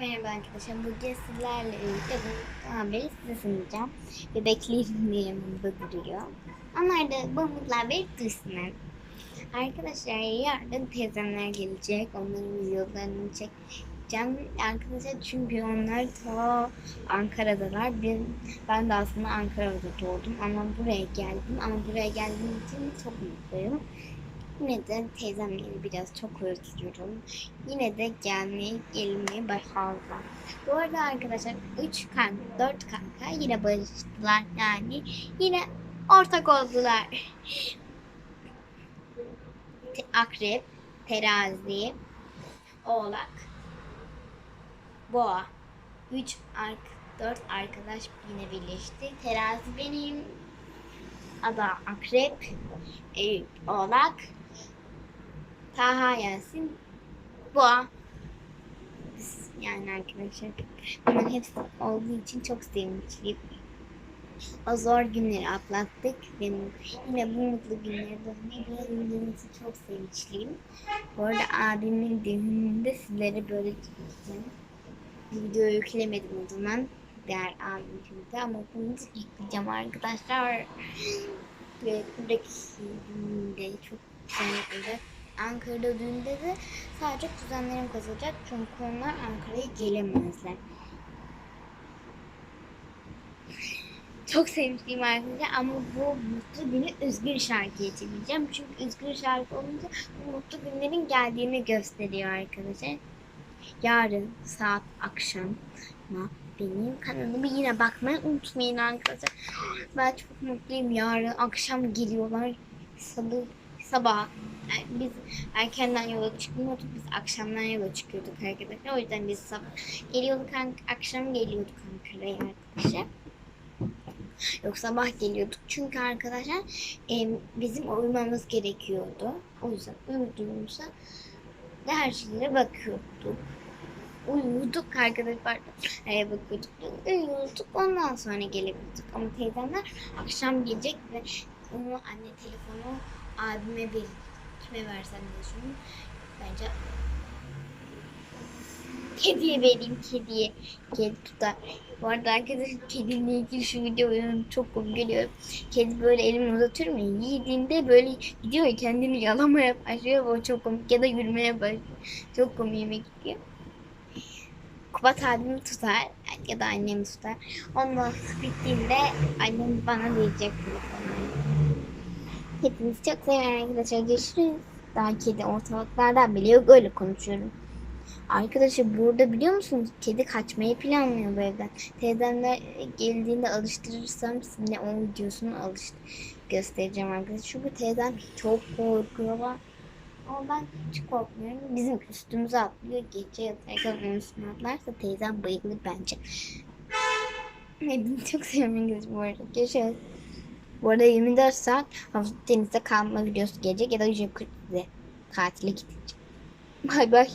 merhaba arkadaşlar. Bugün sizlerle birlikte bu haberi size sunacağım. Bebeklerim de yanımda. Onlar da pamuklar ve duysunlar. Arkadaşlar yarın teyzemler gelecek. Onların videolarını çekeceğim. Arkadaşlar çünkü onlar ta Ankara'dalar. Ben, ben de aslında Ankara'da doğdum ama buraya geldim. Ama buraya geldiğim için çok mutluyum. Yine de teyzemleri biraz çok özlüyorum. Yine de gelmeye gelmeyi başardılar. Bu arada arkadaşlar 3 kanka, 4 kanka yine barıştılar yani. Yine ortak oldular. Akrep, terazi, oğlak, boğa. 3 ark 4 arkadaş yine birleşti. Terazi benim, ada akrep, e, oğlak, Taha Yasin, Boğa. Biz yani arkadaşlar bunların hepsi olduğu için çok sevinçliyim. O zor günleri atlattık. Benim yine bu mutlu günleri dönmeyi gördüğüm için çok sevinçliyim. Bu arada abimin düğününde sizlere böyle çekeceğim. Video yüklemedim o zaman. Diğer abim şimdi ama bunu yükleyeceğim arkadaşlar. Ve buradaki düğünde çok güzel olacak. Ankara'da düğünde de sadece kuzenlerim katılacak çünkü onlar Ankara'ya gelemezler. Çok sevinçliyim arkadaşlar ama bu mutlu günü üzgün şarkıya çevireceğim. Çünkü üzgün şarkı olunca bu mutlu günlerin geldiğini gösteriyor arkadaşlar. Yarın saat akşam benim kanalıma yine bakmayı unutmayın arkadaşlar. Ben çok mutluyum. Yarın akşam geliyorlar. Salı sabah yani biz erkenden yola çıkmıyorduk. Biz akşamdan yola çıkıyorduk arkadaşlar. O yüzden biz sabah geliyorduk, akşam geliyorduk Ankara'ya arkadaşlar. Yok sabah geliyorduk. Çünkü arkadaşlar em, bizim uyumamız gerekiyordu. O yüzden uyuduğumuzda şeylere bakıyorduk. Uyuduk arkadaşlar. Nereye bakıyorduk? Uyuyorduk. Ondan sonra gelebilirdik. Ama teyzemler akşam gelecek ve onu anne telefonu abime ver. Kime versem diye düşündüm. Bence kediye vereyim kediye. Kedi tutar. Bu arada arkadaşlar kediyle ilgili şu videoyu çok komik geliyor. Kedi böyle elimi uzatıyorum ya yediğinde böyle gidiyor ya kendini yalamaya başlıyor. O çok komik ya da yürümeye başlıyor. Çok komiğime gidiyor. Kubat abimi tutar ya da annemi tutar. Ondan bittiğinde annem bana verecek telefonu. Hepinizi çok seviyorum arkadaşlar. Görüşürüz. Daha kedi ortalıklardan bile yok öyle konuşuyorum. Arkadaşlar burada biliyor musunuz? Kedi kaçmayı planlıyor bu evden. Teyzemler geldiğinde alıştırırsam sizinle onun videosunu alıştır göstereceğim arkadaşlar. Çünkü teyzem çok korkuyorlar. Ama ben hiç korkmuyorum. Bizim üstümüze atlıyor. Gece yatarken onun üstüne atlarsa teyzem bayılır bence. Hepinizi çok seviyorum bu. Görüşürüz. Bu arada 24 saat havuz denizde kalma videosu gelecek ya da 140 size tatile gidecek. Bay bay.